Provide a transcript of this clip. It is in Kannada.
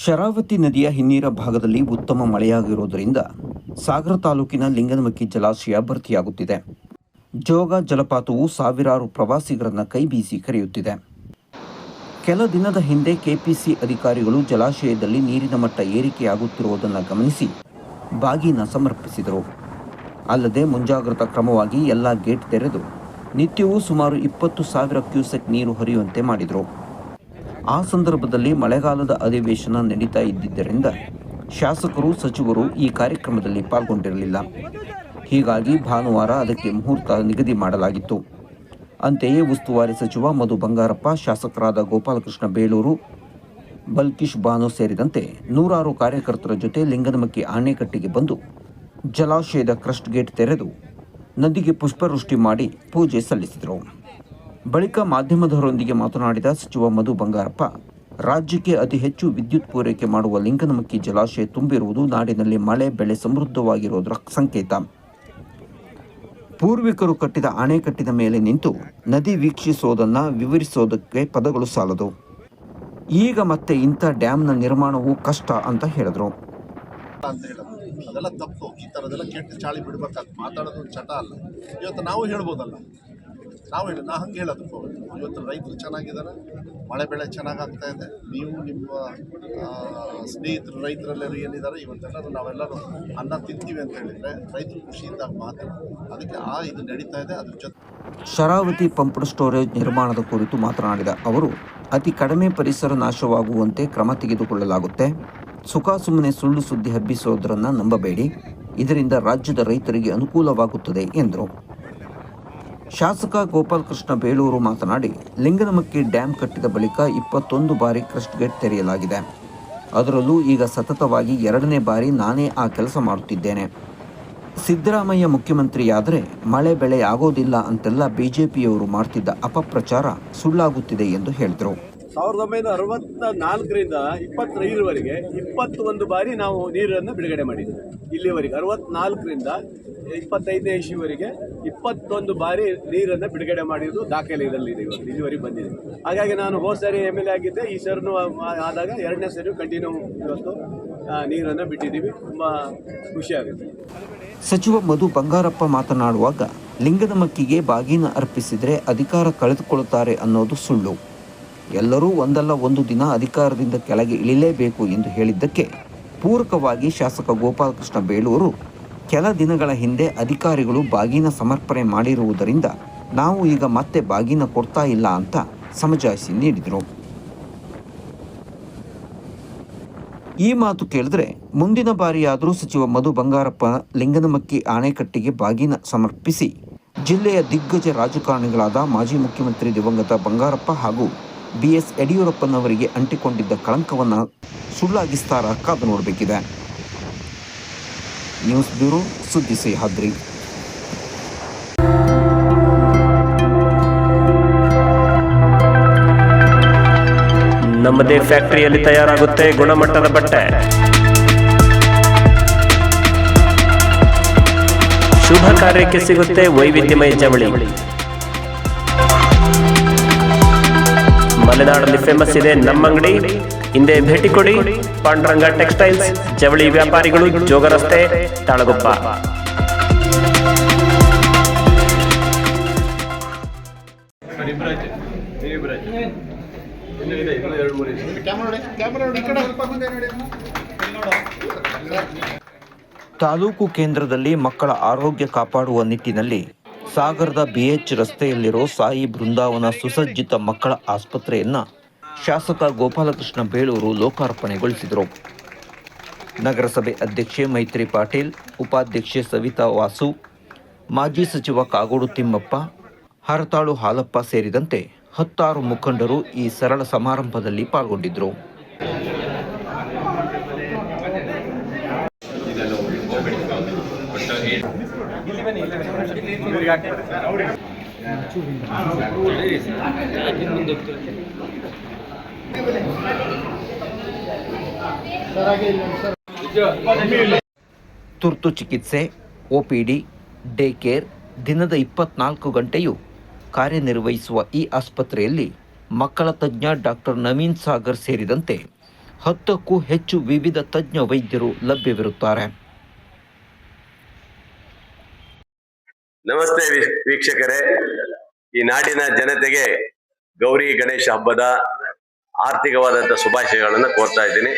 ಶರಾವತಿ ನದಿಯ ಹಿನ್ನೀರ ಭಾಗದಲ್ಲಿ ಉತ್ತಮ ಮಳೆಯಾಗಿರುವುದರಿಂದ ಸಾಗರ ತಾಲೂಕಿನ ಲಿಂಗನಮಕ್ಕಿ ಜಲಾಶಯ ಭರ್ತಿಯಾಗುತ್ತಿದೆ. ಜೋಗ ಜಲಪಾತವು ಸಾವಿರಾರು ಪ್ರವಾಸಿಗರನ್ನ ಕೈಬೀಸಿ ಕರೆಯುತ್ತಿದೆ. ಕೆಲ ದಿನದ ಹಿಂದೆ ಕೆಪಿಸಿ ಅಧಿಕಾರಿಗಳು ಜಲಾಶಯದಲ್ಲಿ ನೀರಿನ ಮಟ್ಟ ಏರಿಕೆಯಾಗುತ್ತಿರುವುದನ್ನು ಗಮನಿಸಿ ಬಾಗಿನ ಸಮರ್ಪಿಸಿದರು. ಅಲ್ಲದೆ ಮುಂಜಾಗ್ರತಾ ಕ್ರಮವಾಗಿ ಎಲ್ಲ ಗೇಟ್ ತೆರೆದು ನಿತ್ಯವೂ ಸುಮಾರು ಇಪ್ಪತ್ತು ಸಾವಿರ ಕ್ಯೂಸೆಕ್ ನೀರು ಹರಿಯುವಂತೆ ಮಾಡಿದರು. ಆ ಸಂದರ್ಭದಲ್ಲಿ ಮಳೆಗಾಲದ ಅಧಿವೇಶನ ನಡೀತಾ ಇದ್ದಿದ್ದರಿಂದ ಶಾಸಕರು, ಸಚಿವರು ಈ ಕಾರ್ಯಕ್ರಮದಲ್ಲಿ ಪಾಲ್ಗೊಂಡಿರಲಿಲ್ಲ. ಹೀಗಾಗಿ ಭಾನುವಾರ ಅದಕ್ಕೆ ಮುಹೂರ್ತ ನಿಗದಿ ಮಾಡಲಾಗಿತ್ತು. ಅಂತೆಯೇ ಉಸ್ತುವಾರಿ ಸಚಿವ ಮಧು ಬಂಗಾರಪ್ಪ, ಶಾಸಕರಾದ ಗೋಪಾಲಕೃಷ್ಣ ಬೇಳೂರು, ಬಲ್ಕಿಶ್ ಬಾನು ಸೇರಿದಂತೆ ನೂರಾರು ಕಾರ್ಯಕರ್ತರ ಜೊತೆ ಲಿಂಗನಮಕ್ಕಿ ಆಣೆಕಟ್ಟಿಗೆ ಬಂದು ಜಲಾಶಯದ ಕ್ರಸ್ಟ್ ಗೇಟ್ ತೆರೆದು ನದಿಗೆ ಪುಷ್ಪವೃಷ್ಟಿ ಮಾಡಿ ಪೂಜೆ ಸಲ್ಲಿಸಿದರು. ಬಳಿಕ ಮಾಧ್ಯಮದವರೊಂದಿಗೆ ಮಾತನಾಡಿದ ಸಚಿವ ಮಧು ಬಂಗಾರಪ್ಪ, ರಾಜ್ಯಕ್ಕೆ ಅತಿ ಹೆಚ್ಚು ವಿದ್ಯುತ್ ಪೂರೈಕೆ ಮಾಡುವ ಲಿಂಗನಮಕ್ಕಿ ಜಲಾಶಯ ತುಂಬಿರುವುದು ನಾಡಿನಲ್ಲಿ ಮಳೆ, ಬೆಳೆ ಸಮೃದ್ಧವಾಗಿರುವುದರ ಸಂಕೇತ. ಪೂರ್ವಿಕರು ಕಟ್ಟಿದ ಅಣೆಕಟ್ಟಿನ ಮೇಲೆ ನಿಂತು ನದಿ ವೀಕ್ಷಿಸೋದನ್ನು ವಿವರಿಸೋದಕ್ಕೆ ಪದಗಳು ಸಾಲದು. ಈಗ ಮತ್ತೆ ಇಂಥ ಡ್ಯಾಮ್ನ ನಿರ್ಮಾಣವು ಕಷ್ಟ ಅಂತ ಹೇಳಿದರು. ಅದೆಲ್ಲ ತಪ್ಪು. ಈ ಥರದೆಲ್ಲ ಕೆಟ್ಟ ಚಾಳಿ ಬಿಡ್ಬೇಕಾದ್ ಮಾತಾಡೋದು ಚಟ ಅಲ್ಲ. ಇವತ್ತು ನಾವು ಹೇಳ್ಬೋದಲ್ಲ ನಾವು ಹೇಳಿ ನಾ ಹಂಗೆ ಹೇಳೋದು ಇವತ್ತು ರೈತರು ಚೆನ್ನಾಗಿದ್ದಾರೆ, ಮಳೆ ಬೆಳೆ ಚೆನ್ನಾಗಾಗ್ತಾ ಇದೆ. ನೀವು ನಿಮ್ಮ ಸ್ನೇಹಿತರು, ರೈತರೆಲ್ಲರೂ ಏನಿದ್ದಾರೆ, ಇವತ್ತೆಲ್ಲರೂ ನಾವೆಲ್ಲರೂ ಅನ್ನ ತಿಂತೀವಿ ಅಂತ ಹೇಳಿದರೆ ರೈತರು ಖುಷಿಯಿಂದ ಮಾತ್ರ ಅದಕ್ಕೆ ಆ ಇದು ನಡೀತಾ ಇದೆ, ಅದ್ರ ಜೊತೆ ಶರಾವತಿ ಪಂಪ್ಡ್ ಸ್ಟೋರೇಜ್ ನಿರ್ಮಾಣದ ಕುರಿತು ಮಾತನಾಡಿದ ಅವರು, ಅತಿ ಕಡಿಮೆ ಪರಿಸರ ನಾಶವಾಗುವಂತೆ ಕ್ರಮ ತೆಗೆದುಕೊಳ್ಳಲಾಗುತ್ತೆ. ಸುಖ ಸುಮ್ಮನೆ ಸುಳ್ಳು ಸುದ್ದಿ ಹಬ್ಬಿಸೋದ್ರನ್ನ ನಂಬಬೇಡಿ. ಇದರಿಂದ ರಾಜ್ಯದ ರೈತರಿಗೆ ಅನುಕೂಲವಾಗುತ್ತದೆ ಎಂದರು. ಶಾಸಕ ಗೋಪಾಲಕೃಷ್ಣ ಬೇಳೂರು ಮಾತನಾಡಿ, ಲಿಂಗನಮಕ್ಕಿ ಡ್ಯಾಂ ಕಟ್ಟಿದ ಬಳಿಕ ಇಪ್ಪತ್ತೊಂದು ಬಾರಿ ಕ್ರಸ್ಟ್ ಗೇಟ್ ತೆರೆಯಲಾಗಿದೆ. ಅದರಲ್ಲೂ ಈಗ ಸತತವಾಗಿ ಎರಡನೇ ಬಾರಿ ನಾನೇ ಆ ಕೆಲಸ ಮಾಡುತ್ತಿದ್ದೇನೆ. ಸಿದ್ದರಾಮಯ್ಯ ಮುಖ್ಯಮಂತ್ರಿಯಾದರೆ ಮಳೆ ಬೆಳೆ ಆಗೋದಿಲ್ಲ ಅಂತೆಲ್ಲ ಬಿಜೆಪಿಯವರು ಮಾಡ್ತಿದ್ದ ಅಪಪ್ರಚಾರ ಸುಳ್ಳಾಗುತ್ತಿದೆ ಎಂದು ಹೇಳಿದರು. ಸಾವಿರದ ಒಂಬೈನೂರ ಅರವತ್ತ ನಾಲ್ಕರಿಂದ ಇಪ್ಪತ್ತೈದರವರೆಗೆ ಇಪ್ಪತ್ತೊಂದು ಬಾರಿ ನಾವು ನೀರನ್ನು ಬಿಡುಗಡೆ ಮಾಡಿದ್ದೀವಿ ಇಲ್ಲಿವರೆಗೆ ಅರವತ್ನಾಲ್ಕರಿಂದ ಇಪ್ಪತ್ತೈದನೇ ಇಶುವರೆಗೆ ಇಪ್ಪತ್ತೊಂದು ಬಾರಿ ನೀರನ್ನು ಬಿಡುಗಡೆ ಮಾಡಿದ್ದು ದಾಖಲೆ ಇದರಲ್ಲಿದೆ ಇವತ್ತು, ಇಲ್ಲಿವರೆಗೆ ಬಂದಿದೆ. ಹಾಗಾಗಿ ನಾನು ಹೋದ ಸಾರಿ ಎಂ ಎಲ್ ಎ ಆಗಿದ್ದೆ, ಈ ಸರ್ನು ಆದಾಗ ಎರಡನೇ ಸರಿ ಕಂಟಿನ್ಯೂ ಇವತ್ತು ನೀರನ್ನು ಬಿಟ್ಟಿದ್ದೀವಿ. ತುಂಬ ಖುಷಿಯಾಗುತ್ತೆ ಸಚಿವ ಮಧು ಬಂಗಾರಪ್ಪ ಮಾತನಾಡುವಾಗ, ಲಿಂಗದ ಮಕ್ಕಿಗೆ ಬಾಗಿನ ಅರ್ಪಿಸಿದರೆ ಅಧಿಕಾರ ಕಳೆದುಕೊಳ್ಳುತ್ತಾರೆ ಅನ್ನೋದು ಸುಳ್ಳು. ಎಲ್ಲರೂ ಒಂದಲ್ಲ ಒಂದು ದಿನ ಅಧಿಕಾರದಿಂದ ಕೆಳಗೆ ಇಳಿಲೇಬೇಕು ಎಂದು ಹೇಳಿದ್ದಕ್ಕೆ ಪೂರಕವಾಗಿ ಶಾಸಕ ಗೋಪಾಲಕೃಷ್ಣ ಬೇಳೂರು, ಕೆಲ ದಿನಗಳ ಹಿಂದೆ ಅಧಿಕಾರಿಗಳು ಬಾಗಿನ ಸಮರ್ಪಣೆ ಮಾಡಿರುವುದರಿಂದ ನಾವು ಈಗ ಮತ್ತೆ ಬಾಗಿನ ಕೊಡ್ತಾ ಇಲ್ಲ ಅಂತ ಸಮಜಾಯಿಸಿ ನೀಡಿದರು. ಈ ಮಾತು ಕೇಳಿದ್ರೆ ಮುಂದಿನ ಬಾರಿಯಾದರೂ ಸಚಿವ ಮಧು ಬಂಗಾರಪ್ಪ ಲಿಂಗನಮಕ್ಕಿ ಆಣೆಕಟ್ಟಿಗೆ ಬಾಗಿನ ಸಮರ್ಪಿಸಿ ಜಿಲ್ಲೆಯ ದಿಗ್ಗಜ ರಾಜಕಾರಣಿಗಳಾದ ಮಾಜಿ ಮುಖ್ಯಮಂತ್ರಿ ದಿವಂಗತ ಬಂಗಾರಪ್ಪ ಹಾಗೂ ಬಿ ಎಸ್ ಯಡಿಯೂರಪ್ಪನವರಿಗೆ ಅಂಟಿಕೊಂಡಿದ್ದ ಕಳಂಕವನ್ನು ಸುಳ್ಳಾಗಿಸ್ತಾರ ಕಾದು ನೋಡಬೇಕಿದೆ. ನ್ಯೂಸ್ ಬ್ಯೂರೋ ಸುದ್ದಿ ಸಹ್ಯಾದ್ರಿ. ನಮ್ಮದೇ ಫ್ಯಾಕ್ಟರಿಯಲ್ಲಿ ತಯಾರಾಗುತ್ತೆ ಗುಣಮಟ್ಟದ ಬಟ್ಟೆ. ಶುಭ ಕಾರ್ಯಕ್ಕೆ ಸಿಗುತ್ತೆ ವೈವಿಧ್ಯಮಯ ಜವಳಿ. ಮಲೆನಾಡಲ್ಲಿ ಫೇಮಸ್ ಇದೆ ನಮ್ಮ ಅಂಗಡಿ. ಹಿಂದೆ ಭೇಟಿ ಕೊಡಿ. ಪಾಂಡುರಂಗ ಟೆಕ್ಸ್ಟೈಲ್ಸ್, ಜವಳಿ ವ್ಯಾಪಾರಿಗಳು, ಜೋಗ ರಸ್ತೆ, ತಾಳಗುಪ್ಪ. ತಾಲೂಕು ಕೇಂದ್ರದಲ್ಲಿ ಮಕ್ಕಳ ಆರೋಗ್ಯ ಕಾಪಾಡುವ ನಿಟ್ಟಿನಲ್ಲಿ ಸಾಗರದ ಬಿಎಚ್ ರಸ್ತೆಯಲ್ಲಿರೋ ಸಾಯಿ ಬೃಂದಾವನ ಸುಸಜ್ಜಿತ ಮಕ್ಕಳ ಆಸ್ಪತ್ರೆಯನ್ನು ಶಾಸಕ ಗೋಪಾಲಕೃಷ್ಣ ಬೇಳೂರು ಲೋಕಾರ್ಪಣೆಗೊಳಿಸಿದರು. ನಗರಸಭೆ ಅಧ್ಯಕ್ಷೆ ಮೈತ್ರಿ ಪಾಟೀಲ್, ಉಪಾಧ್ಯಕ್ಷೆ ಸವಿತಾ ವಾಸು, ಮಾಜಿ ಸಚಿವ ಕಾಗೋಡು ತಿಮ್ಮಪ್ಪ, ಹರತಾಳು ಹಾಲಪ್ಪ ಸೇರಿದಂತೆ ಹತ್ತಾರು ಮುಖಂಡರು ಈ ಸರಳ ಸಮಾರಂಭದಲ್ಲಿ ಪಾಲ್ಗೊಂಡಿದ್ದರು. ತುರ್ತು ಚಿಕಿತ್ಸೆ ಒಪಿಡಿ ಡೇ ಕೇರ್ ದಿನದ ಇಪ್ಪತ್ನಾಲ್ಕು ಗಂಟೆಯೂ ಕಾರ್ಯನಿರ್ವಹಿಸುವ ಈ ಆಸ್ಪತ್ರೆಯಲ್ಲಿ ಮಕ್ಕಳ ತಜ್ಞ ಡಾಕ್ಟರ್ ನವೀನ್ ಸಾಗರ್ ಸೇರಿದಂತೆ ಹತ್ತಕ್ಕೂ ಹೆಚ್ಚು ವಿವಿಧ ತಜ್ಞ ವೈದ್ಯರು ಲಭ್ಯವಿರುತ್ತಾರೆ. ನಮಸ್ತೆ ವೀಕ್ಷಕರೇ. ಈ ನಾಡಿನ ಜನತೆಗೆ ಗೌರಿ ಗಣೇಶ ಹಬ್ಬದ ಆರ್ಥಿಕವಾದಂತ ಶುಭಾಶಯಗಳನ್ನು ಕೋರ್ತಾ ಇದ್ದೀನಿ.